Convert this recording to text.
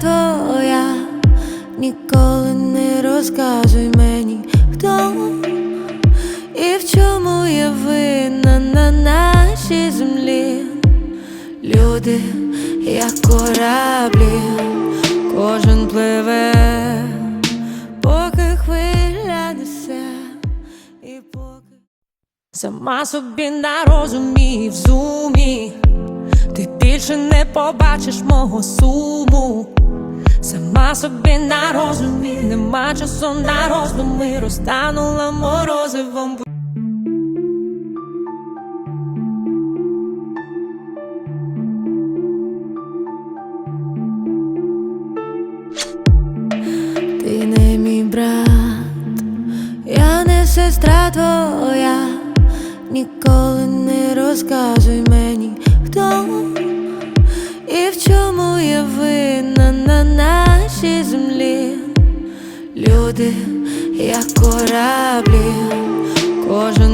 твоя, ніколи не розказуй мені, хто і в чому я винна на нашій землі. Люди, як кораблі, кожен пливе, поки хвиля і поки. Сама собі на розумі в зумі, ти більше не побачиш мого суму. Сама собі на розумі, нема часу на роздуми, розтанула морозивом. Ти не мій брат, я не сестра твоя, ніколи не розказуй єдина на нашій землі, люди, як кораблі, кожен.